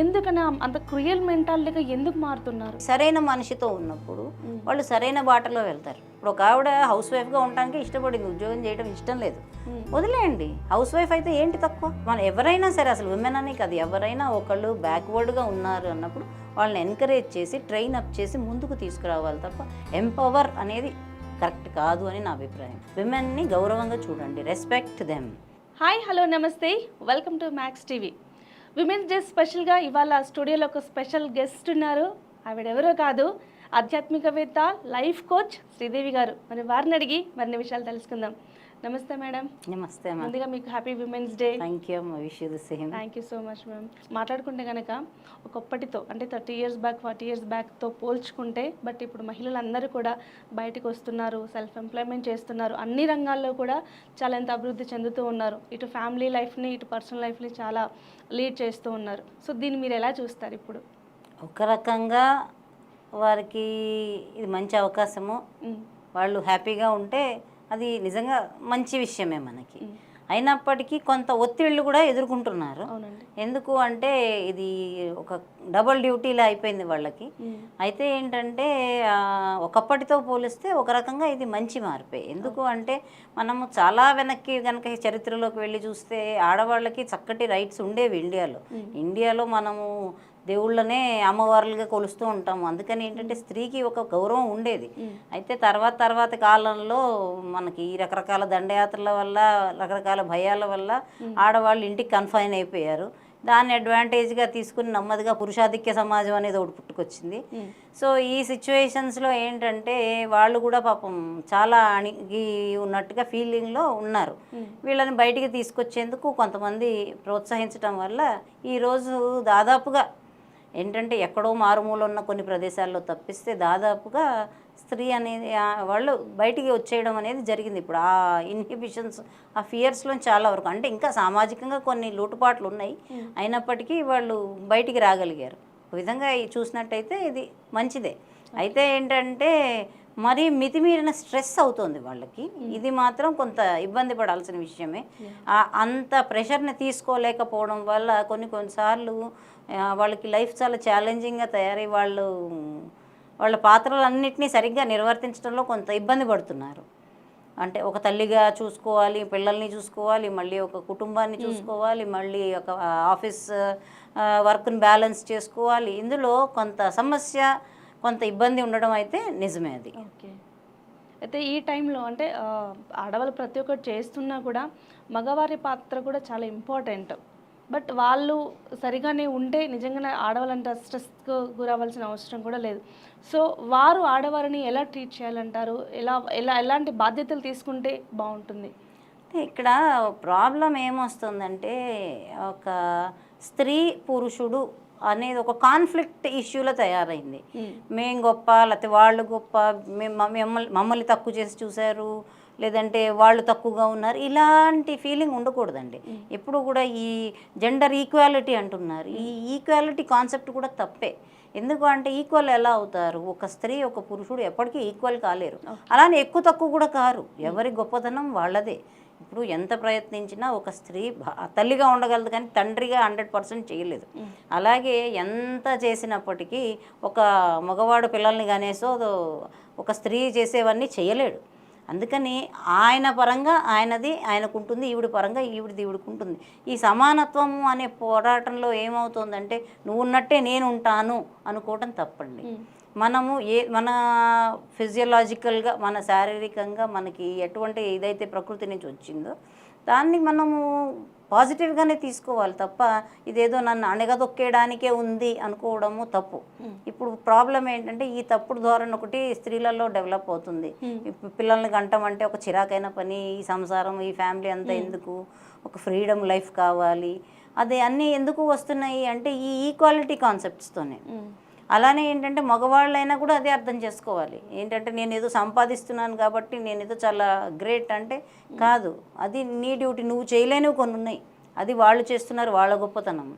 ఎందుకని అంత క్రియల్ మెంటాలిటీగా ఎందుకు మారుతున్నారు? సరైన మనిషితో ఉన్నప్పుడు వాళ్ళు సరైన బాటలో వెళ్తారు. ఇప్పుడు ఒక ఆవిడ హౌస్ వైఫ్గా ఉండడానికి ఇష్టపడింది ఉద్యోగం చేయడం ఇష్టం లేదు. వదిలేయండి. హౌస్ వైఫ్ అయితే ఏంటి తక్కువ? మనం ఎవరైనా సరే అసలు విమెన్ అని కాదు ఎవరైనా ఒకళ్ళు బ్యాక్వర్డ్గా ఉన్నారు అన్నప్పుడు వాళ్ళని ఎంకరేజ్ చేసి ట్రైన్ అప్ చేసి ముందుకు తీసుకురావాలి తప్ప ఎంపవర్ అనేది కరెక్ట్ కాదు అని నా అభిప్రాయం. విమెన్ని గౌరవంగా చూడండి respect them hi hello namaste. Welcome to Max TV women's day స్పెషల్గా ఇవాళ స్టూడియోలో ఒక స్పెషల్ గెస్ట్ ఉన్నారు. ఆవిడెవరో కాదు ఆధ్యాత్మికవేత్త లైఫ్ కోచ్ శ్రీదేవి గారు. మరి వారిని అడిగి మరిన్ని విషయాలు తెలుసుకుందాం. నమస్తే మేడం. నమస్తే ముందుగా మీకు happy women's day thank you wish you the same thank you so much ma'am మాట్లాడుకుంటే కనుక ఒకప్పటితో అంటే thirty years back forty years బ్యాక్తో పోల్చుకుంటే బట్ ఇప్పుడు మహిళలందరూ కూడా బయటకు వస్తున్నారు సెల్ఫ్ ఎంప్లాయ్మెంట్ చేస్తున్నారు అన్ని రంగాల్లో కూడా చాలా ఎంత అభివృద్ధి చెందుతూ ఉన్నారు. ఇటు ఫ్యామిలీ లైఫ్ని ఇటు పర్సనల్ లైఫ్ని చాలా లీడ్ చేస్తూ ఉన్నారు. సో దీన్ని మీరు ఎలా చూస్తారు ఇప్పుడు? ఒక రకంగా వారికి ఇది మంచి అవకాశము. వాళ్ళు హ్యాపీగా ఉంటే అది నిజంగా మంచి విషయమే మనకి. అయినప్పటికీ కొంత ఒత్తిళ్ళు కూడా ఎదుర్కొంటున్నారు. ఎందుకు అంటే ఇది ఒక డబుల్ డ్యూటీలా అయిపోయింది వాళ్ళకి. అయితే ఏంటంటే ఒకప్పటితో పోలిస్తే ఒక రకంగా ఇది మంచి మార్పే. ఎందుకు అంటే మనము చాలా వెనక్కి కనుక చరిత్రలోకి వెళ్ళి చూస్తే ఆడవాళ్ళకి చక్కటి రైట్స్ ఉండేవి ఇండియాలో. ఇండియాలో మనము దేవుళ్ళనే అమ్మవార్లుగా కొలుస్తూ ఉంటాము. అందుకని ఏంటంటే స్త్రీకి ఒక గౌరవం ఉండేది. అయితే తర్వాత తర్వాత కాలంలో మనకి ఈ రకరకాల దండయాత్రల వల్ల రకరకాల భయాల వల్ల ఆడవాళ్ళు ఇంటికి కన్ఫైన్ అయిపోయారు. దాన్ని అడ్వాంటేజ్గా తీసుకుని నెమ్మదిగా పురుషాధిక్య సమాజం అనేది ఒకటి పుట్టుకొచ్చింది. సో ఈ సిచ్యువేషన్స్లో ఏంటంటే వాళ్ళు కూడా పాపం చాలా అణిగి ఉన్నట్టుగా ఫీలింగ్లో ఉన్నారు. వీళ్ళని బయటికి తీసుకొచ్చేందుకు కొంతమంది ప్రోత్సహించడం వల్ల ఈరోజు దాదాపుగా ఏంటంటే ఎక్కడో మారుమూల ఉన్న కొన్ని ప్రదేశాల్లో తప్పిస్తే దాదాపుగా స్త్రీ అనేది వాళ్ళు బయటికి వచ్చేయడం అనేది జరిగింది. ఇప్పుడు ఆ ఇన్హిబిషన్స్ ఆ ఫియర్స్లో చాలా వరకు. అంటే ఇంకా సామాజికంగా కొన్ని లోటుపాట్లు ఉన్నాయి. అయినప్పటికీ వాళ్ళు బయటికి రాగలిగారు. ఒక విధంగా చూసినట్టయితే ఇది మంచిదే. అయితే ఏంటంటే మరీ మితిమీరిన స్ట్రెస్ అవుతుంది వాళ్ళకి. ఇది మాత్రం కొంత ఇబ్బంది పడాల్సిన విషయమే. అంత ప్రెషర్ని తీసుకోలేకపోవడం వల్ల కొన్ని కొన్నిసార్లు వాళ్ళకి లైఫ్ చాలా ఛాలెంజింగ్గా తయారై వాళ్ళు వాళ్ళ పాత్రలన్నింటినీ సరిగ్గా నిర్వర్తించడంలో కొంత ఇబ్బంది పడుతున్నారు. అంటే ఒక తల్లిగా చూసుకోవాలి పిల్లల్ని చూసుకోవాలి మళ్ళీ ఒక కుటుంబాన్ని చూసుకోవాలి మళ్ళీ ఒక ఆఫీస్ వర్క్ని బ్యాలెన్స్ చేసుకోవాలి. ఇందులో కొంత సమస్య కొంత ఇబ్బంది ఉండడం అయితే నిజమే అది. ఓకే. అయితే ఈ టైంలో అంటే ఆడవాళ్ళు ప్రతి ఒక్కటి చేస్తున్నా కూడా మగవారి పాత్ర కూడా చాలా ఇంపార్టెంట్. బట్ వాళ్ళు సరిగానే ఉంటే నిజంగానే ఆడవాళ్ళంటే స్ట్రెస్కు గురవ్వాల్సిన అవసరం కూడా లేదు. సో వారు ఆడవారిని ఎలా ట్రీట్ చేయాలంటారు? ఎలా ఎలా ఎలాంటి బాధ్యతలు తీసుకుంటే బాగుంటుంది? ఇక్కడ ప్రాబ్లం ఏమొస్తుందంటే ఒక స్త్రీ పురుషుడు అనేది ఒక కాన్ఫ్లిక్ట్ ఇష్యూలో తయారైంది. మేం గొప్ప లేకపోతే వాళ్ళు గొప్ప మేము మమ్మల్ని మమ్మల్ని తక్కువ చేసి చూశారు లేదంటే వాళ్ళు తక్కువగా ఉన్నారు. ఇలాంటి ఫీలింగ్ ఉండకూడదండి. ఎప్పుడు కూడా ఈ జెండర్ ఈక్వాలిటీ అంటున్నారు. ఈ ఈక్వాలిటీ కాన్సెప్ట్ కూడా తప్పే. ఎందుకు అంటే ఈక్వల్ ఎలా అవుతారు? ఒక స్త్రీ ఒక పురుషుడు ఎప్పటికీ ఈక్వల్ కాలేరు. అలానే ఎక్కువ తక్కువ కూడా కారు. ఎవరి గొప్పతనం వాళ్ళదే. ఇప్పుడు ఎంత ప్రయత్నించినా ఒక స్త్రీ తల్లిగా ఉండగలదు కానీ తండ్రిగా హండ్రెడ్ పర్సెంట్ చేయలేదు. అలాగే ఎంత చేసినప్పటికీ ఒక మగవాడు పిల్లల్ని కానేసో ఒక స్త్రీ చేసేవన్నీ చేయలేడు. అందుకని ఆయన పరంగా ఆయనది ఆయనకు ఉంటుంది ఈవిడి పరంగా ఈవిడిది ఉంటుంది ఈ సమానత్వము అనే పోరాటంలో ఏమవుతుందంటే నువ్వు ఉన్నట్టే నేను ఉంటాను అనుకోవటం తప్పండి. మనము ఏ మన ఫిజియలాజికల్గా మన శారీరకంగా మనకి ఎటువంటి ఏదైతే ప్రకృతి నుంచి వచ్చిందో దాన్ని మనము పాజిటివ్గానే తీసుకోవాలి తప్ప ఇదేదో నన్ను అణగదొక్కేయడానికే ఉంది అనుకోవడము తప్పు. ఇప్పుడు ప్రాబ్లం ఏంటంటే ఈ తప్పుడు ధోరణి ఒకటి స్త్రీలలో డెవలప్ అవుతుంది. పిల్లల్ని గంటం అంటే ఒక చిరాకైన పని ఈ సంసారం ఈ ఫ్యామిలీ అంతా ఎందుకు? ఒక ఫ్రీడమ్ లైఫ్ కావాలి. అదే అన్నీ ఎందుకు వస్తున్నాయి అంటే ఈ ఈక్వాలిటీ కాన్సెప్ట్స్తోనే అలానే ఏంటంటే మగవాళ్ళైనా కూడా అదే అర్థం చేసుకోవాలి. ఏంటంటే నేను ఏదో సంపాదిస్తున్నాను కాబట్టి నేను ఏదో చాలా గ్రేట్ అంటే కాదు. అది నీ డ్యూటీ. నువ్వు చేయలేనివి కొన్ని ఉన్నాయి. అది వాళ్ళు చేస్తున్నారు వాళ్ళ గొప్పతనం.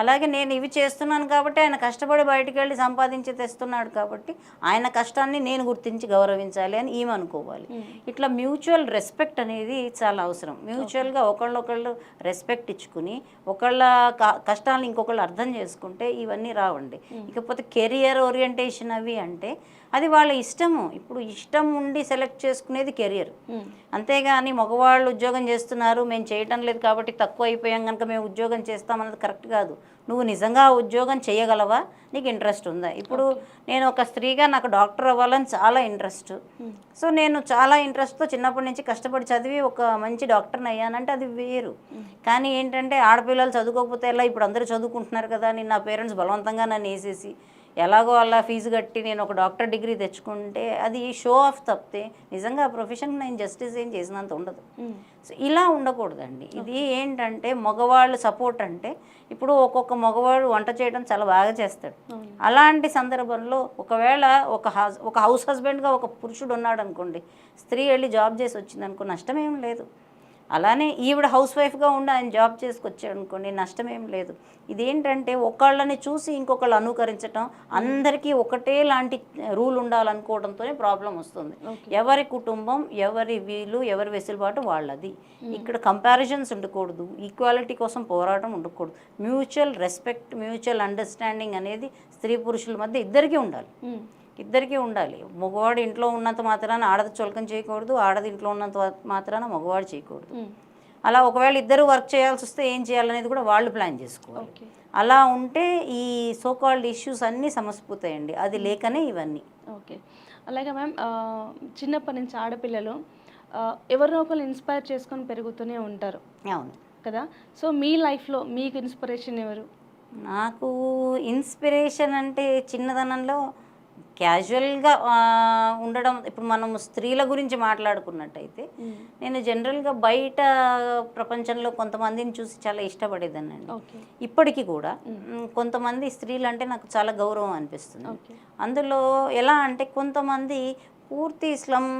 అలాగే నేను ఇవి చేస్తున్నాను కాబట్టి ఆయన కష్టపడి బయటికి వెళ్ళి సంపాదించి తెస్తున్నాడు కాబట్టి ఆయన కష్టాన్ని నేను గుర్తించి గౌరవించాలి అని ఈమె అనుకోవాలి. ఇట్లా మ్యూచువల్ రెస్పెక్ట్ అనేది చాలా అవసరం. మ్యూచువల్గా ఒకళ్ళొకళ్ళు రెస్పెక్ట్ ఇచ్చుకుని ఒకళ్ళ కష్టాలను ఇంకొకళ్ళు అర్థం చేసుకుంటే ఇవన్నీ రావండి. ఇకపోతే కెరియర్ ఓరియంటేషన్ అవి అంటే అది వాళ్ళ ఇష్టము. ఇప్పుడు ఇష్టం ఉండి సెలెక్ట్ చేసుకునేది కెరియర్. అంతేగాని మగవాళ్ళు ఉద్యోగం చేస్తున్నారు మేము చేయటం లేదు కాబట్టి తక్కువ అయిపోయాం కనుక మేము ఉద్యోగం చేస్తామన్నది కరెక్ట్ కాదు. నువ్వు నిజంగా ఉద్యోగం చేయగలవా? నీకు ఇంట్రెస్ట్ ఉందా? ఇప్పుడు నేను ఒక స్త్రీగా నాకు డాక్టర్ అవ్వాలని చాలా ఇంట్రెస్ట్. సో నేను చాలా ఇంట్రెస్ట్తో చిన్నప్పటి నుంచి కష్టపడి చదివి ఒక మంచి డాక్టర్ని అయ్యానంటే అది వేరు. కానీ ఏంటంటే ఆడపిల్లలు చదువుకోకపోతే ఎలా ఇప్పుడు అందరూ చదువుకుంటున్నారు కదా అని నా పేరెంట్స్ బలవంతంగా నన్ను వేసేసి ఎలాగో అలా ఫీజు కట్టి నేను ఒక డాక్టర్ డిగ్రీ తెచ్చుకుంటే అది షో ఆఫ్ తప్పితే నిజంగా ఆ ప్రొఫెషన్ నేను జస్టిస్ ఏం చేసినంత ఉండదు. సో ఇలా ఉండకూడదండి ఇది ఏంటంటే మగవాళ్ళు సపోర్ట్ అంటే ఇప్పుడు ఒక్కొక్క మగవాడు వంట చేయడం చాలా బాగా చేస్తాడు. అలాంటి సందర్భంలో ఒకవేళ ఒక హౌస్ ఒక హౌస్ హస్బెండ్గా ఒక పురుషుడు ఉన్నాడు అనుకోండి స్త్రీ వెళ్ళి జాబ్ చేసి వచ్చింది అనుకో నష్టం ఏం లేదు అలానే ఈవిడ హౌస్ వైఫ్గా ఉండి ఆయన జాబ్ చేసుకొచ్చాడు అనుకోండి నష్టం ఏం లేదు. ఇదేంటంటే ఒకళ్ళని చూసి ఇంకొకళ్ళు అనుకరించటం అందరికీ ఒకటే లాంటి రూల్ ఉండాలనుకోవడంతోనే ప్రాబ్లం వస్తుంది. ఎవరి కుటుంబం ఎవరి వీలు ఎవరి వెసులుబాటు వాళ్ళది. ఇక్కడ కంపారిజన్స్ ఉండకూడదు. ఈక్వాలిటీ కోసం పోరాటం ఉండకూడదు. మ్యూచువల్ రెస్పెక్ట్ మ్యూచువల్ అండర్స్టాండింగ్ అనేది స్త్రీ పురుషుల మధ్య ఇద్దరికీ ఉండాలి. ఇద్దరికీ ఉండాలి. మగవాడు ఇంట్లో ఉన్నంత మాత్రాన ఆడది చులకం చేయకూడదు ఆడది ఇంట్లో ఉన్నంత మాత్రాన మగవాడు చేయకూడదు. అలా ఒకవేళ ఇద్దరు వర్క్ చేయాల్సి వస్తే ఏం చేయాలనేది కూడా వాళ్ళు ప్లాన్ చేసుకోవాలి. అలా ఉంటే ఈ సోకాల్డ్ ఇష్యూస్ అన్నీ సమసిపోతాయండి అది లేకనే ఇవన్నీ. ఓకే. అలాగే మ్యామ్ చిన్నప్పటి నుంచి ఆడపిల్లలు ఎవరినో ఒకరు ఇన్స్పైర్ చేసుకొని పెరుగుతూనే ఉంటారు. అవును. కదా? సో మీ లైఫ్లో మీకు ఇన్స్పిరేషన్ ఎవరు? నాకు ఇన్స్పిరేషన్ అంటే చిన్నదనంలో క్యాజువల్గా ఉండడం ఇప్పుడు మనం స్త్రీల గురించి మాట్లాడుకున్నట్టయితే నేను జనరల్గా బయట ప్రపంచంలో కొంతమందిని చూసి చాలా ఇష్టపడేదానండి ఇప్పటికీ కూడా కొంతమంది స్త్రీలు అంటే నాకు చాలా గౌరవం అనిపిస్తుంది. అందులో ఎలా అంటే కొంతమంది పూర్తి స్లమ్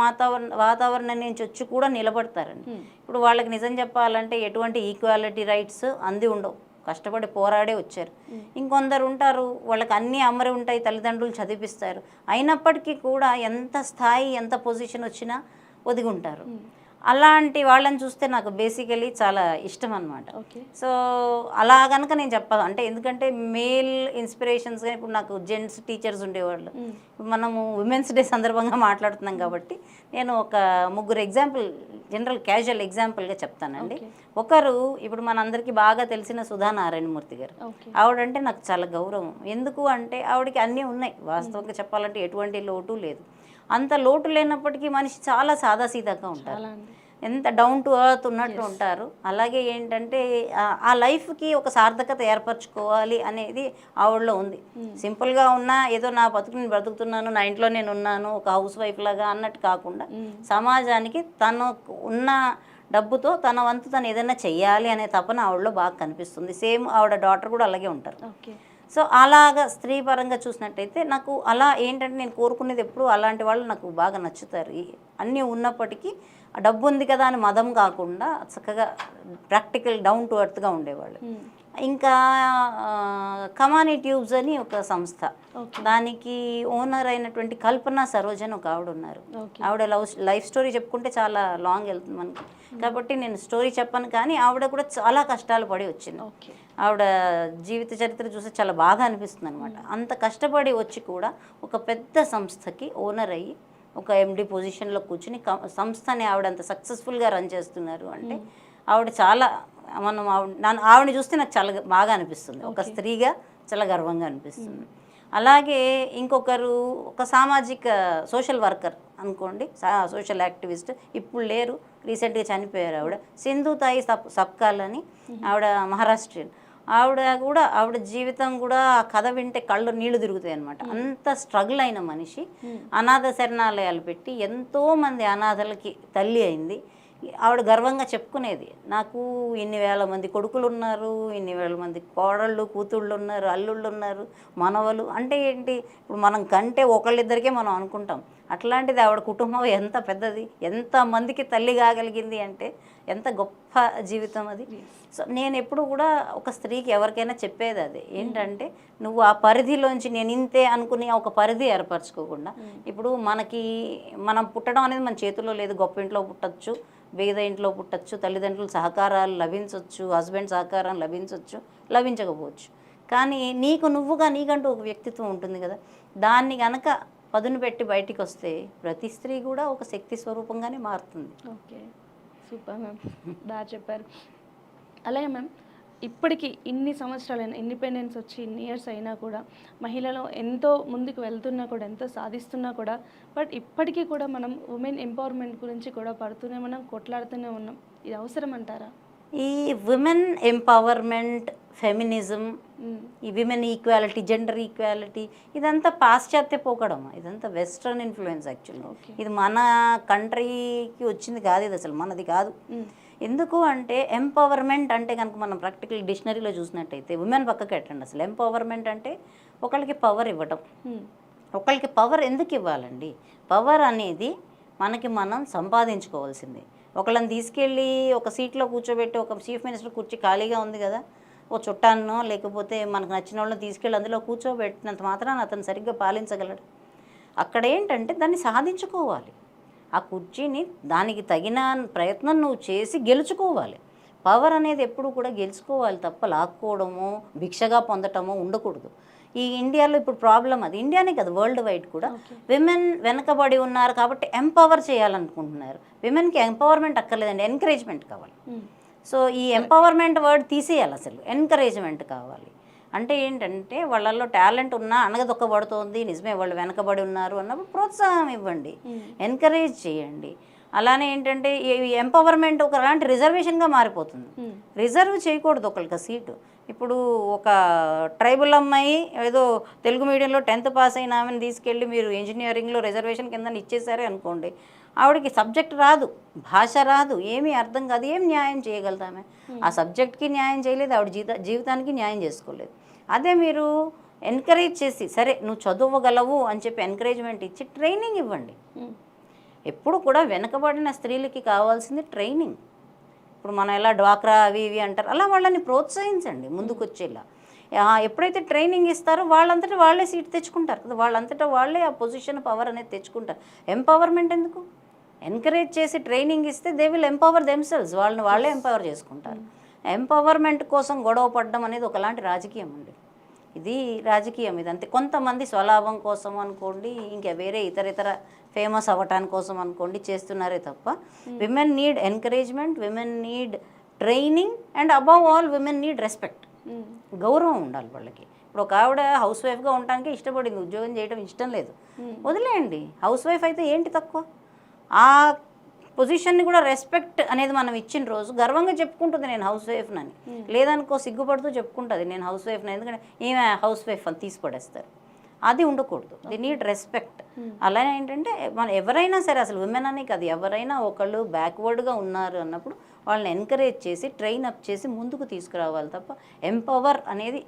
వాతావరణ వాతావరణం నుంచి వచ్చి కూడా నిలబడతారండి. ఇప్పుడు వాళ్ళకి నిజం చెప్పాలంటే ఎటువంటి ఈక్వాలిటీ రైట్స్ అంది ఉండవు. కష్టపడి పోరాడే వచ్చారు. ఇంకొందరు ఉంటారు వాళ్ళకి అన్నీ అమరి ఉంటాయి తల్లిదండ్రులు చదివిస్తారు అయినప్పటికీ కూడా ఎంత స్థాయి ఎంత పొజిషన్ వచ్చినా ఒదిగి ఉంటారు. అలాంటి వాళ్ళని చూస్తే నాకు బేసికలీ చాలా ఇష్టం అనమాట ఓకే సో అలా కనుక నేను చెప్పాలి అంటే ఎందుకంటే మేల్ ఇన్స్పిరేషన్స్ ఇప్పుడు నాకు జెంట్స్ టీచర్స్ ఉండేవాళ్ళు. ఇప్పుడు మనము ఉమెన్స్ డే సందర్భంగా మాట్లాడుతున్నాం కాబట్టి నేను ఒక ముగ్గురు ఎగ్జాంపుల్ జనరల్ క్యాజువల్ ఎగ్జాంపుల్గా చెప్తానండి. ఒకరు ఇప్పుడు మనందరికీ బాగా తెలిసిన సుధా నారాయణమూర్తి గారు ఆవిడంటే నాకు చాలా గౌరవం. ఎందుకు అంటే ఆవిడకి అన్నీ ఉన్నాయి. వాస్తవంగా చెప్పాలంటే ఎటువంటి లోటు లేదు. అంత లోటు లేనప్పటికీ మనిషి చాలా సాదాసీదాగా ఉంటారు. ఎంత డౌన్ టు ఎర్త్ ఉన్నట్టు ఉంటారు. అలాగే ఏంటంటే ఆ- లైఫ్కి ఒక సార్థకత ఏర్పరచుకోవాలి అనేది ఆవిడలో ఉంది. సింపుల్గా ఉన్నా ఏదో నా బతుకు నేను బ్రతుకుతున్నాను నా ఇంట్లో నేను ఉన్నాను ఒక హౌస్ వైఫ్ లాగా అన్నట్టు కాకుండా సమాజానికి తనకు ఉన్న డబ్బుతో తన వంతు తను ఏదైనా చెయ్యాలి అనే తపన ఆవిడలో బాగా కనిపిస్తుంది. సేమ్ ఆవిడ డాటర్ కూడా అలాగే ఉంటారు. ఓకే సో అలాగా స్త్రీ పరంగా చూసినట్టయితే నాకు అలా ఏంటంటే నేను కోరుకునేది ఎప్పుడు అలాంటి వాళ్ళు నాకు బాగా నచ్చుతారు. అన్నీ ఉన్నప్పటికీ డబ్బు ఉంది కదా అని మదం కాకుండా చక్కగా ప్రాక్టికల్ డౌన్ టు అర్త్గా ఉండేవాళ్ళు. ఇంకా కమానీ ట్యూబ్స్ అని ఒక సంస్థ. దానికి ఓనర్ అయినటువంటి కల్పన సరోజ్ అని ఒక ఆవిడ ఉన్నారు ఆవిడ లవ్ లైఫ్ స్టోరీ చెప్పుకుంటే చాలా లాంగ్ వెళ్తుంది మనకి. కాబట్టి నేను స్టోరీ చెప్పను కానీ ఆవిడ కూడా చాలా కష్టాలు పడి వచ్చింది. ఆవిడ జీవిత చరిత్ర చూస్తే చాలా బాగా అనిపిస్తుంది అనమాట అంత కష్టపడి వచ్చి కూడా ఒక పెద్ద సంస్థకి ఓనర్ అయ్యి ఒక ఎండి పొజిషన్లో కూర్చుని సంస్థని ఆవిడ అంత సక్సెస్ఫుల్గా రన్ చేస్తున్నారు అంటే ఆవిడ చాలా మనం నన్ను ఆవిడని చూస్తే నాకు చాలా బాగా అనిపిస్తుంది. ఒక స్త్రీగా చాలా గర్వంగా అనిపిస్తుంది. అలాగే ఇంకొకరు ఒక సామాజిక సోషల్ వర్కర్ అనుకోండి. Social activist. ఇప్పుడు లేరు. రీసెంట్గా చనిపోయారు ఆవిడ. సింధు తాయి సప్ సప్కాల్ అని ఆవిడ మహారాష్ట్రియన్ ఆవిడ కూడా ఆవిడ జీవితం కూడా ఆ కథ వింటే కళ్ళు నీళ్ళు తిరుగుతాయి అనమాట అంత స్ట్రగుల్ అయిన మనిషి. అనాథ శరణాలయాలు పెట్టి ఎంతో మంది అనాథలకి తల్లి అయింది. ఆవిడ గర్వంగా చెప్పుకునేది. నాకు ఇన్ని వేల మంది కొడుకులు ఉన్నారు ఇన్ని వేల మంది కోడళ్ళు కూతుళ్ళు ఉన్నారు అల్లుళ్ళు ఉన్నారు మనవలు. అంటే ఏంటి? ఇప్పుడు మనం కంటే ఒకళ్ళిద్దరికే మనం అనుకుంటాం. అట్లాంటిది ఆవిడ కుటుంబం ఎంత పెద్దది ఎంత మందికి తల్లి కాగలిగింది అంటే ఎంత గొప్ప జీవితం అది. సో నేను ఎప్పుడు కూడా ఒక స్త్రీకి ఎవరికైనా చెప్పేది అది. ఏంటంటే నువ్వు ఆ పరిధిలోంచి నేను ఇంతే అనుకుని ఒక పరిధి ఏర్పరచుకోకుండా ఇప్పుడు మనకి మనం పుట్టడం అనేది మన చేతుల్లో లేదు. గొప్ప ఇంట్లో పుట్టచ్చు బీద ఇంట్లో పుట్టచ్చు తల్లిదండ్రుల సహకారాలు లభించవచ్చు హస్బెండ్ సహకారం లభించవచ్చు లభించకపోవచ్చు. కానీ నీకు నువ్వుగా నీకంటూ ఒక వ్యక్తిత్వం ఉంటుంది కదా. దాన్ని కనుక పదును పెట్టి బయటికి వస్తే ప్రతి స్త్రీ కూడా ఒక శక్తి స్వరూపంగానే మారుతుంది. ఓకే. Super ma'am. బాగా చెప్పారు. అలాగే మ్యామ్ ఇప్పటికీ ఇన్ని సంవత్సరాలైనా ఇండిపెండెన్స్ వచ్చి ఇన్ని ఇయర్స్ అయినా కూడా మహిళలు ఎంతో ముందుకు వెళ్తున్నా కూడా ఎంతో సాధిస్తున్నా కూడా బట్ ఇప్పటికీ కూడా మనం ఉమెన్ ఎంపవర్మెంట్ గురించి కూడా పడుతూనే మనం కొట్లాడుతూనే ఉన్నాం. ఇది అవసరం అంటారా? ఈ విమెన్ ఎంపవర్మెంట్ ఫెమినిజం. ఈ విమెన్ ఈక్వాలిటీ జెండర్ ఈక్వాలిటీ ఇదంతా పాశ్చాత్య పోకడం ఇదంతా వెస్ట్రన్ ఇన్ఫ్లుయెన్స్ యాక్చువల్గా. ఇది మన కంట్రీకి వచ్చింది కాదు ఇది అసలు మనది కాదు మ్మ్. ఎందుకు అంటే ఎంపవర్మెంట్ అంటే కనుక మనం ప్రాక్టికల్ డిక్షనరీలో చూసినట్టయితే ఉమెన్ పక్కకి పెట్టండి అసలు ఎంపవర్మెంట్ అంటే ఒకళ్ళకి పవర్ ఇవ్వడం మ్మ్. ఒకళ్ళకి పవర్ ఎందుకు ఇవ్వాలండి పవర్ అనేది మనకి మనం సంపాదించుకోవాల్సింది ఒకళ్ళని తీసుకెళ్ళి ఒక సీట్లో కూర్చోబెట్టి ఒక చీఫ్ మినిస్టర్ కుర్చీ ఖాళీగా ఉంది కదా ఓ చుట్టాన్నో లేకపోతే మనకు నచ్చిన వాళ్ళని తీసుకెళ్ళి అందులో కూర్చోబెట్టినంత మాత్రాన అతను సరిగ్గా పాలించగలడు. అక్కడ ఏంటంటే దాన్ని సాధించుకోవాలి. ఆ కుర్చీని దానికి తగిన ప్రయత్నం నువ్వు చేసి గెలుచుకోవాలి. పవర్ అనేది ఎప్పుడు కూడా గెలుచుకోవాలి తప్ప లాక్కోవడము భిక్షగా పొందటమో ఉండకూడదు. ఈ ఇండియాలో ఇప్పుడు ప్రాబ్లం అది. ఇండియానే కదా వరల్డ్ వైడ్ కూడా. విమెన్ వెనకబడి ఉన్నారు కాబట్టి ఎంపవర్ చేయాలనుకుంటున్నారు. విమెన్కి ఎంపవర్మెంట్ అక్కర్లేదండి ఎంకరేజ్మెంట్ కావాలి. సో ఈ ఎంపవర్మెంట్ వర్డ్ తీసేయాలి అసలు ఎంకరేజ్మెంట్ కావాలి. అంటే ఏంటంటే వాళ్ళల్లో టాలెంట్ ఉన్నా అనగదొక్కబడుతోంది నిజమే వాళ్ళు వెనకబడి ఉన్నారు అన్నప్పుడు ప్రోత్సాహం ఇవ్వండి. ఎంకరేజ్ చేయండి. అలానే ఏంటంటే ఈ ఎంపవర్మెంట్ ఒకలాంటి రిజర్వేషన్గా మారిపోతుంది. రిజర్వ్ చేయకూడదు ఒకరికి ఆ సీటు ఇప్పుడు ఒక ట్రైబల్ అమ్మాయి ఏదో తెలుగు మీడియంలో టెన్త్ పాస్ అయిన ఆమెను తీసుకెళ్ళి మీరు ఇంజనీరింగ్లో రిజర్వేషన్ కింద ఇచ్చేసారే అనుకోండి ఆవిడకి సబ్జెక్ట్ రాదు భాష రాదు ఏమీ అర్థం కాదు ఏం న్యాయం చేయగలుగుతామే? ఆ సబ్జెక్ట్కి న్యాయం చేయలేదు ఆవిడ జీవిత జీవితానికి న్యాయం చేసుకోలేదు. అదే మీరు ఎంకరేజ్ చేసి సరే నువ్వు చదవగలవు అని చెప్పి ఎంకరేజ్మెంట్ ఇచ్చి ట్రైనింగ్ ఇవ్వండి. ఎప్పుడు కూడా వెనకబడిన స్త్రీలకి కావాల్సింది ట్రైనింగ్ ఇప్పుడు మనం ఎలా డ్వాక్రా అవి ఇవి అంటారు అలా వాళ్ళని ప్రోత్సహించండి ముందుకు వచ్చేలా ఎప్పుడైతే ట్రైనింగ్ ఇస్తారో వాళ్ళంతటా వాళ్ళే సీట్ తెచ్చుకుంటారు కదా వాళ్ళంతటా వాళ్ళే ఆ పొజిషన్ పవర్ అనేది తెచ్చుకుంటారు. ఎంపవర్మెంట్ ఎందుకు? ఎంకరేజ్ చేసి ట్రైనింగ్ ఇస్తే దే విల్ ఎంపవర్ దెమ్సెల్స్ వాళ్ళని వాళ్ళే ఎంపవర్ చేసుకుంటారు. ఎంపవర్మెంట్ కోసం గొడవ పడడం అనేది ఒకలాంటి రాజకీయం అండి. ఇది రాజకీయం ఇది అంతే కొంతమంది స్వలాభం కోసం అనుకోండి ఇంకా వేరే ఇతర ఇతర ఫేమస్ అవ్వటానికి కోసం అనుకోండి చేస్తున్నారే తప్ప. Women need encouragement women need training and above all women need respect. గౌరవం ఉండాలి వాళ్ళకి. ఇప్పుడు ఒక ఆవిడ హౌస్ వైఫ్గా ఉండటానికి ఇష్టపడింది ఉద్యోగం చేయడం ఇష్టం లేదు. వదిలేయండి హౌస్ వైఫ్ అయితే ఏంటి తక్కువ? ఆ పొజిషన్ని కూడా రెస్పెక్ట్ అనేది మనం ఇచ్చిన రోజు గర్వంగా చెప్పుకుంటుంది నేను హౌస్ వైఫ్నని లేదనుకో సిగ్గుపడుతూ చెప్పుకుంటుంది నేను హౌస్ వైఫ్ని ఎందుకంటే ఈమె హౌస్ వైఫ్ అని తీసి పడేస్తారు అది ఉండకూడదు. ది నీడ్ రెస్పెక్ట్ అలానే ఏంటంటే మన ఎవరైనా సరే అసలు ఉమెన్ అని కాదు ఎవరైనా ఒకళ్ళు బ్యాక్వర్డ్గా ఉన్నారు అన్నప్పుడు వాళ్ళని ఎంకరేజ్ చేసి ట్రైన్ అప్ చేసి ముందుకు తీసుకురావాలి తప్ప ఎంపవర్ అనేది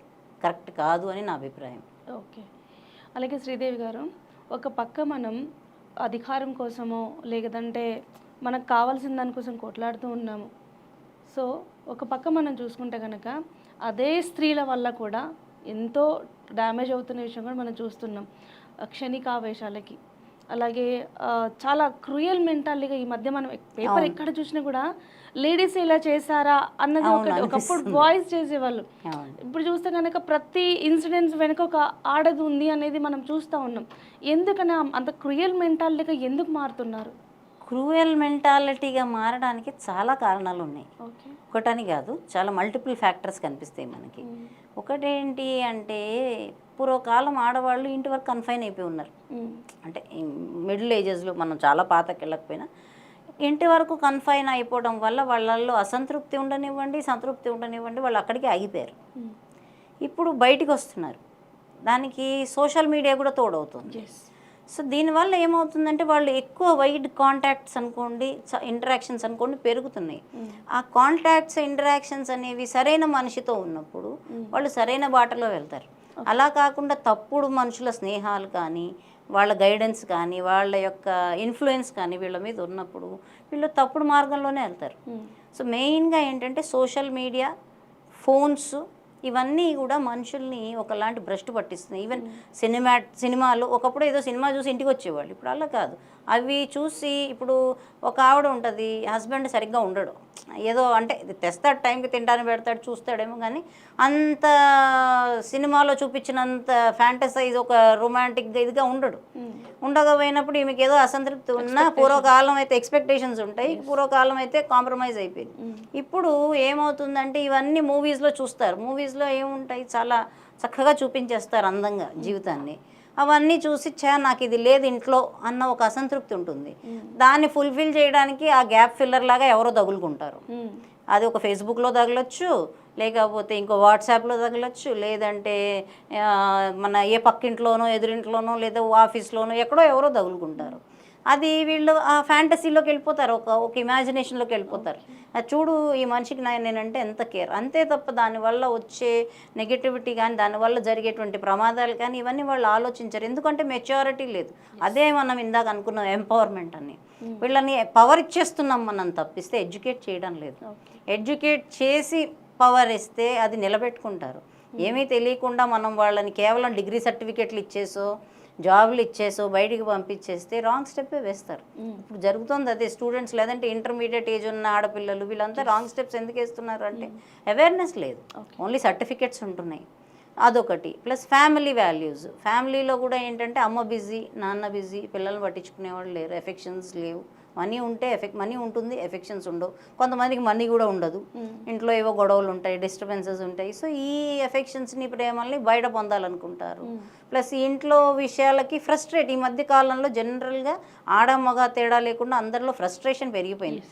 కరెక్ట్ కాదు అని నా అభిప్రాయం. ఓకే అలాగే శ్రీదేవి గారు ఒక పక్క మనం అధికారం కోసమో లేదంటే మనకు కావాల్సిన దానికోసం కొట్లాడుతూ ఉన్నాము. సో ఒక పక్క మనం చూసుకుంటే కనుక అదే స్త్రీల వల్ల కూడా ఎంతో డ్యామేజ్ అవుతున్న విషయం కూడా మనం చూస్తున్నాం క్షణికావేశాలకి. అలాగే చాలా క్రూయల్ మెంటాలిటీగా ఈ మధ్య మనం పేపర్ ఎక్కడ చూసినా కూడా లేడీస్ ఇలా చేశారా అన్నది ఒకటి ఒకప్పుడు. బాయ్స్ చేసేవాళ్ళు. ఇప్పుడు చూస్తే కనుక ప్రతి ఇన్సిడెంట్స్ వెనుక ఒక ఆడది ఉంది అనేది మనం చూస్తూ ఉన్నాం. ఎందుకని అంత క్రియల్ మెంటాలిటీగా ఎందుకు మారుతున్నారు? క్రూయల్ మెంటాలిటీగా మారడానికి చాలా కారణాలు ఉన్నాయి ఒకటని కాదు చాలా మల్టిపుల్ ఫ్యాక్టర్స్ కనిపిస్తాయి మనకి. ఒకటేంటి అంటే పూర్వకాలం ఆడవాళ్ళు ఇంటి వరకు కన్ఫైన్ అయిపోయి ఉన్నారు. అంటే మిడిల్ ఏజెస్లో మనం చాలా పాతకి వెళ్ళకపోయినా ఇంటి వరకు కన్ఫైన్ అయిపోవడం వల్ల వాళ్ళల్లో అసంతృప్తి ఉండనివ్వండి సంతృప్తి ఉండనివ్వండి వాళ్ళు అక్కడికి ఆగిపోయారు. ఇప్పుడు బయటికి వస్తున్నారు. దానికి సోషల్ మీడియా కూడా తోడవుతుంది. సో దీనివల్ల ఏమవుతుందంటే వాళ్ళు ఎక్కువ వైడ్ కాంటాక్ట్స్ అనుకోండి ఇంటరాక్షన్స్ అనుకోండి పెరుగుతున్నాయి. ఆ కాంటాక్ట్స్ ఇంటరాక్షన్స్ అనేవి సరైన మనిషితో ఉన్నప్పుడు వాళ్ళు సరైన బాటలో వెళ్తారు. అలా కాకుండా తప్పుడు మనుషుల స్నేహాలు కానీ వాళ్ళ గైడెన్స్ కానీ వాళ్ళ యొక్క ఇన్ఫ్లుయెన్స్ కానీ వీళ్ళ మీద ఉన్నప్పుడు వీళ్ళు తప్పుడు మార్గంలోనే వెళ్తారు. సో మెయిన్గా ఏంటంటే సోషల్ మీడియా ఫోన్స్ ఇవన్నీ కూడా మనుషుల్ని ఒకలాంటి భ్రష్టు పట్టిస్తున్నాయి. ఈవెన్ సినిమా సినిమాలు ఒకప్పుడు ఏదో సినిమా చూసి ఇంటికి వచ్చేవాళ్ళు. ఇప్పుడు అలా కాదు. అవి చూసి ఇప్పుడు ఒక ఆవిడ ఉంటుంది హస్బెండ్ సరిగ్గా ఉండడు. ఏదో అంటే తెస్తాడు టైంకి తింటాను పెడతాడు చూస్తాడేమో కానీ అంత సినిమాలో చూపించినంత ఫ్యాంటసైజ్ ఒక రొమాంటిక్గా ఇదిగా ఉండడు. ఉండకపోయినప్పుడు ఈమెకి ఏదో అసంతృప్తి ఉన్నా పూర్వకాలం అయితే ఎక్స్పెక్టేషన్స్ ఉంటాయి పూర్వకాలం అయితే కాంప్రమైజ్ అయిపోయింది. ఇప్పుడు ఏమవుతుందంటే ఇవన్నీ మూవీస్లో చూస్తారు. మూవీస్లో ఏముంటాయి? చాలా చక్కగా చూపించేస్తారు అందంగా జీవితాన్ని. అవన్నీ చూసి చా నాకు ఇది లేదు ఇంట్లో అన్న ఒక అసంతృప్తి ఉంటుంది. దాన్ని ఫుల్ఫిల్ చేయడానికి ఆ గ్యాప్ ఫిల్లర్ లాగా ఎవరో తగులుకుంటారు. అది ఒక ఫేస్బుక్లో తగలొచ్చు లేకపోతే ఇంకో వాట్సాప్లో తగలొచ్చు లేదంటే మన ఏ పక్కింట్లోనో ఎదురింట్లోనో లేదా ఆఫీస్లోనో ఎక్కడో ఎవరో తగులుకుంటారు. అది వీళ్ళు ఆ ఫ్యాంటసీలోకి వెళ్ళిపోతారు ఒక ఒక ఇమాజినేషన్లోకి వెళ్ళిపోతారు. చూడు ఈ మనిషికి నేనంటే ఎంత కేర్ అంతే తప్ప దానివల్ల వచ్చే నెగిటివిటీ కానీ దానివల్ల జరిగేటువంటి ప్రమాదాలు కానీ ఇవన్నీ వాళ్ళు ఆలోచించరు. ఎందుకంటే మెచ్యూరిటీ లేదు. అదే మనం ఇందాక అనుకున్నాం ఎంపవర్మెంట్ అని. వీళ్ళని పవర్ ఇచ్చేస్తున్నాం మనం తప్పిస్తే ఎడ్యుకేట్ చేయడం లేదు. ఎడ్యుకేట్ చేసి పవర్ ఇస్తే అది నిలబెట్టుకుంటారు. ఏమీ తెలియకుండా మనం వాళ్ళని కేవలం డిగ్రీ సర్టిఫికెట్లు ఇచ్చేసో జాబులు ఇచ్చేసో బయటికి పంపించేస్తే రాంగ్ స్టెప్పే వేస్తారు. ఇప్పుడు జరుగుతుంది అదే స్టూడెంట్స్ లేదంటే ఇంటర్మీడియట్ ఏజ్ ఉన్న ఆడపిల్లలు వీళ్ళంతా రాంగ్ స్టెప్స్ ఎందుకు వేస్తున్నారు అంటే అవేర్నెస్ లేదు. ఓన్లీ సర్టిఫికెట్స్ ఉంటున్నాయి. అదొకటి. ప్లస్ ఫ్యామిలీ వాల్యూస్ ఫ్యామిలీలో కూడా ఏంటంటే అమ్మ బిజీ నాన్న బిజీ పిల్లల్ని పట్టించుకునేవాళ్ళు లేరు. ఎఫెక్షన్స్ లేవు. మనీ ఉంటే ఎఫెక్ట్ మనీ ఉంటుంది ఎఫెక్షన్స్ ఉండవు. కొంతమందికి మనీ కూడా ఉండదు. ఇంట్లో ఏవో గొడవలు ఉంటాయి డిస్టర్బెన్సెస్ ఉంటాయి. సో ఈ ఎఫెక్షన్స్ని ప్రేమల్ని బయట పొందాలనుకుంటారు. ప్లస్ ఈ ఇంట్లో విషయాలకి ఫ్రస్ట్రేట్ ఈ మధ్య కాలంలో జనరల్గా ఆడ మగ తేడా లేకుండా అందరిలో ఫ్రస్ట్రేషన్ పెరిగిపోయింది.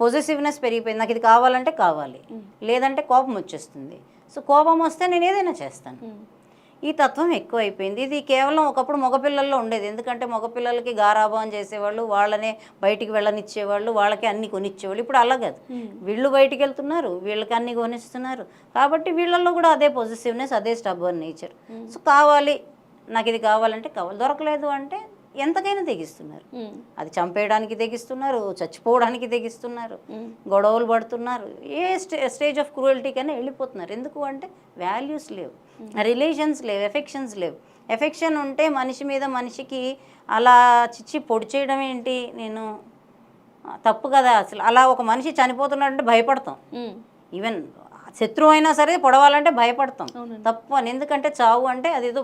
పొజిటివ్నెస్ పెరిగిపోయింది. నాకు ఇది కావాలంటే కావాలి. లేదంటే కోపం వచ్చేస్తుంది. సో కోపం వస్తే నేను ఏదైనా చేస్తాను. ఈ తత్వం ఎక్కువైపోయింది. ఇది కేవలం ఒకప్పుడు మగపిల్లల్లో ఉండేది. ఎందుకంటే మగపిల్లలకి గారాభం చేసేవాళ్ళు వాళ్ళనే బయటికి వెళ్ళనిచ్చేవాళ్ళు వాళ్ళకి అన్ని కొనిచ్చేవాళ్ళు. ఇప్పుడు అలా కాదు. వీళ్ళు బయటికి వెళ్తున్నారు వీళ్ళకి అన్ని కొనిస్తున్నారు. కాబట్టి వీళ్ళల్లో కూడా అదే పొజిటివ్నెస్ అదే స్టబ్బర్ నేచర్ సో కావాలి నాకు ఇది కావాలంటే కావాలి. దొరకలేదు అంటే ఎంతకైనా తెగిస్తున్నారు. అది చంపేయడానికి తెగిస్తున్నారు చచ్చిపోవడానికి తెగిస్తున్నారు గొడవలు పడుతున్నారు. ఏ స్టే స్టేజ్ ఆఫ్ క్రూయల్టీకైనా వెళ్ళిపోతున్నారు. ఎందుకు అంటే వాల్యూస్ లేవు రిలేషన్స్ లేవు ఎఫెక్షన్స్ లేవు. ఎఫెక్షన్ ఉంటే మనిషి మీద మనిషికి అలా చిచ్చి పొడి చేయడం ఏంటి? నేను తప్పు కదా అసలు. అలా ఒక మనిషి చనిపోతున్నాడంటే భయపడతాం. ఈవెన్ శత్రువు అయినా సరే పొడవాలంటే భయపడతాం. తప్పు అని. ఎందుకంటే చావు అంటే అది ఏదో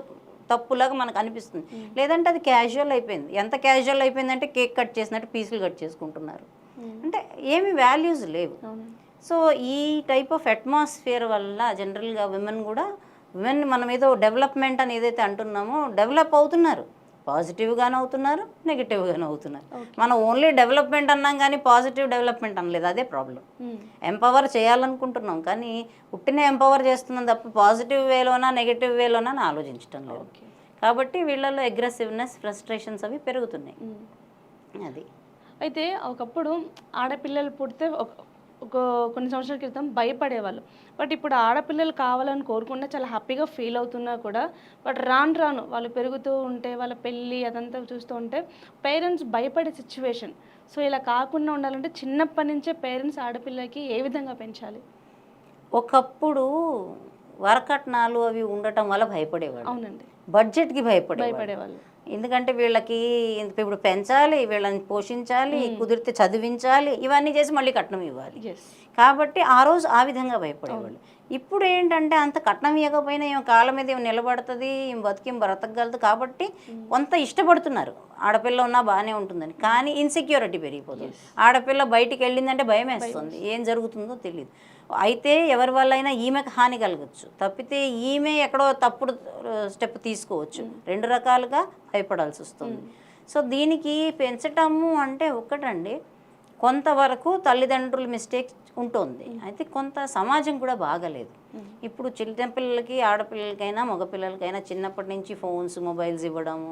తప్పులాగా మనకు అనిపిస్తుంది. లేదంటే అది క్యాజువల్ అయిపోయింది. ఎంత క్యాజువల్ అయిపోయిందంటే కేక్ కట్ చేసినట్టు పీసులు కట్ చేసుకుంటున్నారు. అంటే ఏమి వాల్యూస్ లేవు. సో ఈ టైప్ ఆఫ్ అట్మాస్ఫియర్ వల్ల జనరల్గా విమెన్ కూడా విమెన్ మనం ఏదో డెవలప్మెంట్ అని ఏదైతే అంటున్నామో డెవలప్ అవుతున్నారు. పాజిటివ్గానే అవుతున్నారు నెగిటివ్గానే అవుతున్నారు. మనం ఓన్లీ డెవలప్మెంట్ అన్నాం కానీ పాజిటివ్ డెవలప్మెంట్ అనలేదు. అదే ప్రాబ్లం ఎంపవర్ చేయాలనుకుంటున్నాం కానీ ఉట్టినే ఎంపవర్ చేస్తున్నాం తప్ప పాజిటివ్ వేలోనా నెగిటివ్ వేలోనా అని ఆలోచించటం లేదు. కాబట్టి వీళ్ళలో అగ్రెసివ్నెస్ ఫ్రస్ట్రేషన్స్ అవి పెరుగుతున్నాయి. అది. అయితే ఒకప్పుడు ఆడపిల్లలు పుడితే ఒక ఒక కొన్ని సంవత్సరాల క్రితం భయపడేవాళ్ళు. బట్ ఇప్పుడు ఆడపిల్లలు కావాలని కోరుకుంటే చాలా హ్యాపీగా ఫీల్ అవుతున్నా కూడా బట్ రాను రాను వాళ్ళు పెరుగుతూ ఉంటే వాళ్ళ పెళ్ళి అదంతా చూస్తూ ఉంటే పేరెంట్స్ భయపడే సిచ్యువేషన్ సో ఇలా కాకుండా ఉండాలంటే చిన్నప్పటి నుంచే పేరెంట్స్ ఆడపిల్లకి ఏ విధంగా పెంచాలి? ఒకప్పుడు వరకట్నాలు అవి ఉండటం వల్ల భయపడేవాడు అవునండి. బడ్జెట్కి భయపడేవాళ్ళు. ఎందుకంటే వీళ్ళకి ఇప్పుడు పెంచాలి వీళ్ళని పోషించాలి కుదిరితే చదివించాలి ఇవన్నీ చేసి మళ్ళీ కట్నం ఇవ్వాలి. కాబట్టి ఆ రోజు ఆ విధంగా భయపడేవాళ్ళు. ఇప్పుడు ఏంటంటే అంత కట్నం ఇవ్వకపోయినా ఈమె కాళ్ళ మీద ఈమె నిలబడుతుంది ఈమె బతికి బ్రతకగలదు కాబట్టి కొంత ఇష్టపడుతున్నారు. ఆడపిల్ల ఉన్నా బాగానే ఉంటుందని. కానీ ఇన్సెక్యూరిటీ పెరిగిపోతుంది. ఆడపిల్ల బయటికి వెళ్ళిందంటే భయం వేస్తుంది. ఏం జరుగుతుందో తెలియదు అయితే ఎవరి వల్లైనా ఈమెకు హాని కలగచ్చు. తప్పితే ఈమె ఎక్కడో తప్పుడు స్టెప్ తీసుకోవచ్చు. రెండు రకాలుగా భయపడాల్సి వస్తుంది. సో దీనికి పెంచటము అంటే ఒకటండి కొంతవరకు తల్లిదండ్రుల మిస్టేక్ ఉంటుంది. అయితే కొంత సమాజం కూడా బాగలేదు. ఇప్పుడు చిన్న పిల్లలకి ఆడపిల్లలకైనా మగపిల్లలకైనా చిన్నప్పటి నుంచి ఫోన్స్ మొబైల్స్ ఇవ్వడము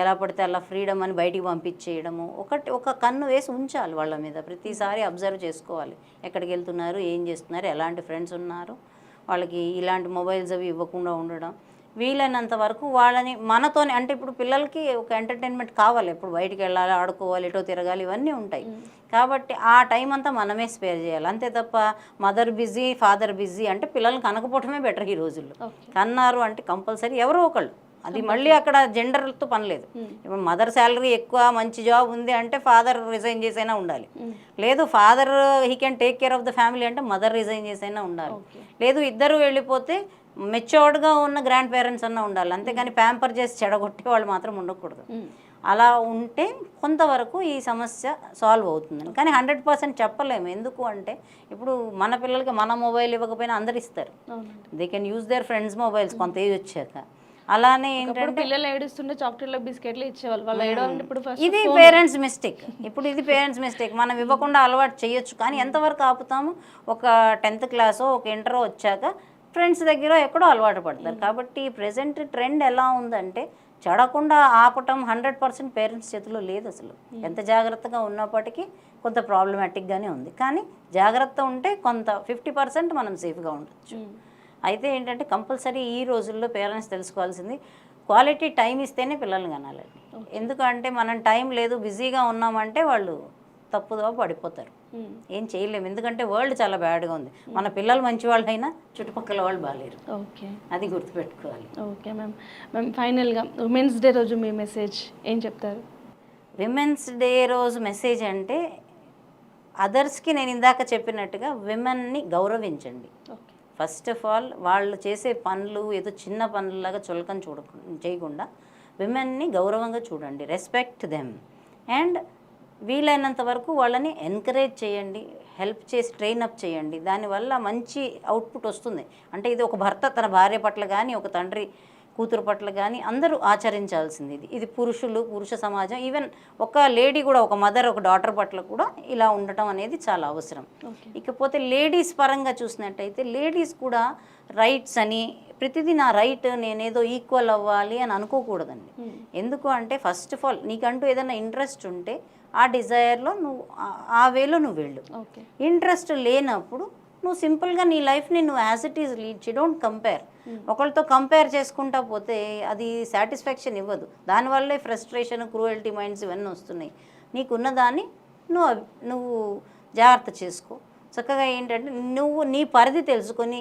ఎలా పడితే అలా ఫ్రీడమ్ అని బయటికి పంపించేయడము ఒకటి ఒక కన్ను వేసి ఉంచాలి వాళ్ళ మీద. ప్రతిసారి అబ్జర్వ్ చేసుకోవాలి. ఎక్కడికి వెళ్తున్నారు ఏం చేస్తున్నారు ఎలాంటి ఫ్రెండ్స్ ఉన్నారు వాళ్ళకి ఇలాంటి మొబైల్స్ అవి ఇవ్వకుండా ఉండడం వీలైనంత వరకు వాళ్ళని మనతోనే అంటే ఇప్పుడు పిల్లలకి ఒక ఎంటర్టైన్మెంట్ కావాలి. ఇప్పుడు బయటికి వెళ్ళాలి ఆడుకోవాలి ఎటో తిరగాలి ఇవన్నీ ఉంటాయి. కాబట్టి ఆ టైం అంతా మనమే స్పేర్ చేయాలి. అంతే తప్ప మదర్ బిజీ ఫాదర్ బిజీ అంటే పిల్లల్ని కనకపోవటమే బెటర్ ఈ రోజుల్లో. కన్నారు అంటే కంపల్సరీ ఎవరో ఒకళ్ళు. అది మళ్ళీ అక్కడ జెండర్తో పని లేదు. ఇప్పుడు మదర్ శాలరీ ఎక్కువ మంచి జాబ్ ఉంది అంటే ఫాదర్ రిజైన్ చేసైనా ఉండాలి. లేదు father he can take care of the family అంటే మదర్ రిజైన్ చేసైనా ఉండాలి. లేదు ఇద్దరు వెళ్ళిపోతే మెచ్యూర్డ్గా ఉన్న గ్రాండ్ పేరెంట్స్ అన్న ఉండాలి. అంతేగాని ప్యాంపర్ చేసి చెడగొట్టే వాళ్ళు మాత్రం ఉండకూడదు. అలా ఉంటే కొంతవరకు ఈ సమస్య సాల్వ్ అవుతుంది. కానీ హండ్రెడ్ పర్సెంట్ చెప్పలేము. ఎందుకు అంటే ఇప్పుడు మన పిల్లలకి మన మొబైల్ ఇవ్వకపోయినా అందరు ఇస్తారు. They can use their friends mobiles కొంత ఏజ్ వచ్చాక. అలానే ఏంటంటే పిల్లలు ఏడుస్తుంటే చాక్లెట్లు బిస్కెట్లు ఇచ్చేవాళ్ళు. వాళ్ళు ఏడవాలంటే ఇప్పుడు ఇది పేరెంట్స్ మిస్టేక్ ఇప్పుడు ఇది పేరెంట్స్ మిస్టేక్ మనం ఇవ్వకుండా అలవాటు చేయొచ్చు. కానీ ఎంతవరకు ఆపుతాము? ఒక టెన్త్ క్లాసో ఒక ఇంటరో వచ్చాక ఫ్రెండ్స్ దగ్గర ఎక్కడో అలవాటు పడతారు. కాబట్టి ప్రజెంట్ ట్రెండ్ ఎలా ఉందంటే చెడకుండా ఆపటం హండ్రెడ్ పర్సెంట్ పేరెంట్స్ చేతిలో లేదు అసలు. ఎంత జాగ్రత్తగా ఉన్నప్పటికీ కొంత ప్రాబ్లమాటిక్గానే ఉంది. కానీ జాగ్రత్త ఉంటే కొంత ఫిఫ్టీ పర్సెంట్ మనం సేఫ్గా ఉండొచ్చు. అయితే ఏంటంటే కంపల్సరీ ఈ రోజుల్లో పేరెంట్స్ తెలుసుకోవాల్సింది క్వాలిటీ టైం ఇస్తేనే పిల్లల్ని కనాలండి. ఎందుకంటే మనం టైం లేదు బిజీగా ఉన్నామంటే వాళ్ళు తప్పుదో పడిపోతారు. ఏం చేయలేము. ఎందుకంటే వరల్డ్ చాలా బ్యాడ్గా ఉంది. మన పిల్లలు మంచి వాళ్ళైనా చుట్టుపక్కల వాళ్ళు బాగాలేరు ఓకే. అది గుర్తుపెట్టుకోవాలి. Okay ma'am. మ్యామ్ ఫైనల్గా ఉమెన్స్ డే రోజు మీ మెసేజ్ ఏం చెప్తారు? విమెన్స్ డే రోజు మెసేజ్ అంటే అదర్స్కి నేను ఇందాక చెప్పినట్టుగా విమెన్ని గౌరవించండి. ఓకే. ఫస్ట్ ఆఫ్ ఆల్ వాళ్ళు చేసే పనులు ఏదో చిన్న పనులలాగా చులకని చూడ చేయకుండా విమెన్ని గౌరవంగా చూడండి. Respect them. అండ్ వీలైనంత వరకు వాళ్ళని ఎంకరేజ్ చేయండి హెల్ప్ చేసి ట్రైన్ అప్ చేయండి. దానివల్ల మంచి అవుట్పుట్ వస్తుంది. అంటే ఇది ఒక భర్త తన భార్య పట్ల కానీ ఒక తండ్రి కూతురు పట్ల కానీ అందరూ ఆచరించాల్సింది ఇది. ఇది పురుషులు పురుష సమాజం ఈవెన్ ఒక లేడీ కూడా ఒక మదర్ ఒక డాటర్ పట్ల కూడా ఇలా ఉండటం అనేది చాలా అవసరం. ఇకపోతే లేడీస్ పరంగా చూసినట్టయితే లేడీస్ కూడా రైట్స్ అని ప్రతిదీ నా రైట్ నేనేదో ఈక్వల్ అవ్వాలి అని అనుకోకూడదండి. ఎందుకు అంటే ఫస్ట్ ఆఫ్ ఆల్ నీకంటూ ఏదైనా ఇంట్రెస్ట్ ఉంటే ఆ డిజైర్లో నువ్వు ఆ- వేలో నువ్వు వెళ్ళు. ఇంట్రెస్ట్ లేనప్పుడు నువ్వు సింపుల్గా నీ లైఫ్ని నువ్వు యాజ్ ఇట్ ఈజ్ లీడ్ చే డోంట్ కంపేర్ ఒకరితో కంపేర్ చేసుకుంటా పోతే అది సాటిస్ఫాక్షన్ ఇవ్వదు. దానివల్లే ఫ్రస్ట్రేషన్ క్రూయల్టీ మైండ్స్ ఇవన్నీ వస్తున్నాయి. నీకున్న దాన్ని నువ్వు నువ్వు జాగ్రత్త చేసుకో. చక్కగా ఏంటంటే నువ్వు నీ పరిధి తెలుసుకొని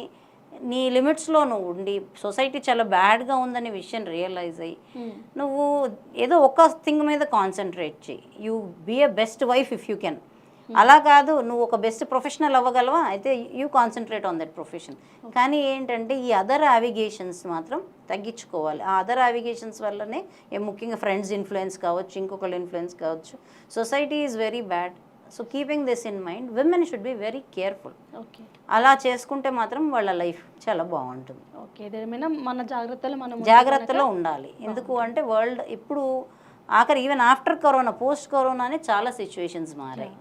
నీ లిమిట్స్లో నువ్వు ఉండి సొసైటీ చాలా బ్యాడ్గా ఉందనే విషయం రియలైజ్ అయ్యి నువ్వు ఏదో ఒక థింగ్ మీద కాన్సన్ట్రేట్ చేయి you be a best wife if you can అలా కాదు నువ్వు ఒక బెస్ట్ ప్రొఫెషనల్ అవ్వగలవా? అయితే you concentrate on that profession కానీ ఏంటంటే ఈ అదర్ అవిగేషన్స్ మాత్రం తగ్గించుకోవాలి. ఆ అదర్ అవిగేషన్స్ వల్లనే ఏ ముఖ్యంగా ఫ్రెండ్స్ ఇన్ఫ్లుయెన్స్ కావచ్చు ఇంకొకళ్ళ ఇన్ఫ్లుయెన్స్ కావచ్చు. Society is very bad so keeping this in mind women should be very careful okay అలా చేసుకుంటే మాత్రం వాళ్ళ లైఫ్ చాలా బాగుంటుంది. ఓకే మన జాగ్రత్తలు మనం జాగ్రత్తలో ఉండాలి. ఎందుకు అంటే వరల్డ్ ఇప్పుడు ఆఖరి ఈవెన్ ఆఫ్టర్ కరోనా పోస్ట్ కరోనానే చాలా సిచ్యువేషన్స్ మారాయి.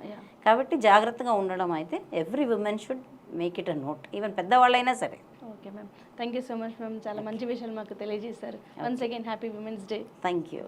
కాబట్టి జాగ్రత్తగా ఉండడం అయితే every woman should make it a note even పెద్దవాళ్ళైనా సరే. Okay ma'am thank you so much ma'am చాలా మంచి విషయాలు మాకు తెలియజేశారు. Once again happy women's day thank you